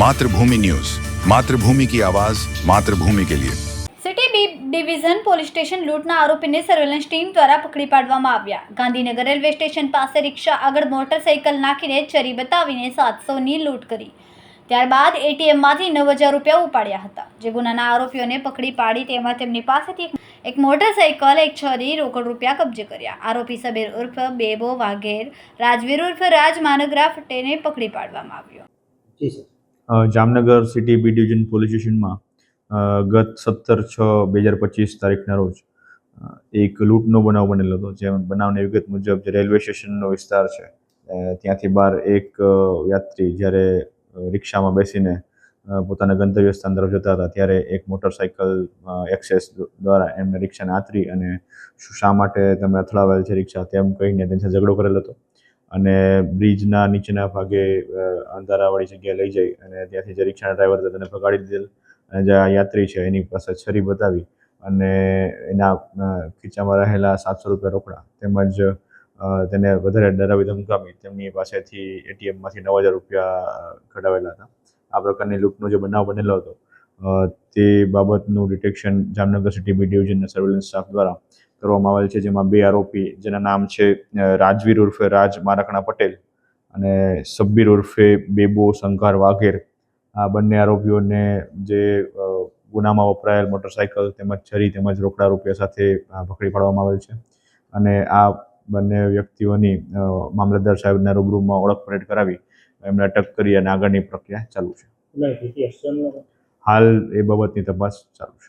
Mathrubhumi news Mathrubhumi કી આવાજ માતૃભૂમિ કે લિયે city B division police station લૂંટના આરોપીને સર્વેલન્સ ટીમ દ્વારા પકડી પાડવામાં આવ્યા. ગાંધીનગર રેલવે સ્ટેશન પાસે રિક્ષા આગળ મોટરસાઇકલ નાખીને ચરી બતાવીને સાતસોની લૂંટ કરી. ત્યારબાદ એટીએમમાંથી નવ હજાર રૂપિયા ઉપાડ્યા હતા. જે ગુનાના આરોપીઓને પકડી પાડી તેમાં તેમની પાસેથી એક મોટરસાઇકલ એક છરી રોકડ રૂપિયા કબજે કર્યા. આરોપી સબીર ઉર્ફ બેબો વાઘેર રાજવીર ઉર્ફ રાજ માનગરા પકડી પાડવામાં આવ્યો. Jamnagar city B division police સ્ટેશનમાં ગત સત્તર છ બે હજાર પચીસ તારીખના રોજ એક લૂંટનો બનાવ બનેલો હતો. જેમ બનાવની વિગત મુજબ જે રેલવે સ્ટેશનનો વિસ્તાર છે ત્યાંથી બહાર એક યાત્રી જ્યારે રિક્ષામાં બેસીને પોતાના ગંતવ્ય સ્થાન તરફ જતા હતા, ત્યારે એક મોટરસાઇકલ એક્સેસ દ્વારા એમને રિક્ષાને આતરી અને શું શા માટે તમે અથડાવેલ છે રિક્ષા તેમ કહીને તેની સાથે ઝઘડો કરેલો હતો. અને બ્રિજના નીચેના ભાગે અંધારાવાળી જગ્યાએ લઈ જઈ અને ત્યાંથી જે રિક્ષાના ડ્રાઈવર હતા તેને ભગાડી દીધેલ અને જે યાત્રી છે એની પાસે છરી બતાવી અને એના ખીચામાં રહેલા સાતસો રૂપિયા રોકડા તેમજ તેને વધારે ડરાવી ધમકાવી તેમની પાસેથી એટીએમમાંથી નવ હજાર રૂપિયા કઢાવેલા હતા. આ પ્રકારની લૂંટનો જે બનાવ બનેલો હતો તે બાબતનું ડિટેક્શન જામનગર સિટી બી ડિવિઝનના સર્વેલન્સ સ્ટાફ દ્વારા કરવામાં આવેલ છે જેમાં બે આરોપી જેના નામ છે રાજવીર ઉર્ફે રાજ મારકણા પટેલ અને સબ્બીર ઉર્ફે બેબો શંકર વાઘેર. આ બંને આરોપીઓને જે ગુનામાં વપરાયેલ મોટરસાયકલ તેમજ છરી તેમજ રોકડા રૂપિયા સાથે પકડી પાડવામાં આવેલ છે અને આ બંને વ્યક્તિઓની મામલતદાર સાહેબના રૂબરૂમાં ઓળખ પરેડ કરાવી એમને અટક કરી અને આગળની પ્રક્રિયા ચાલુ છે? હાલ એ બાબતની તપાસ ચાલુ છે.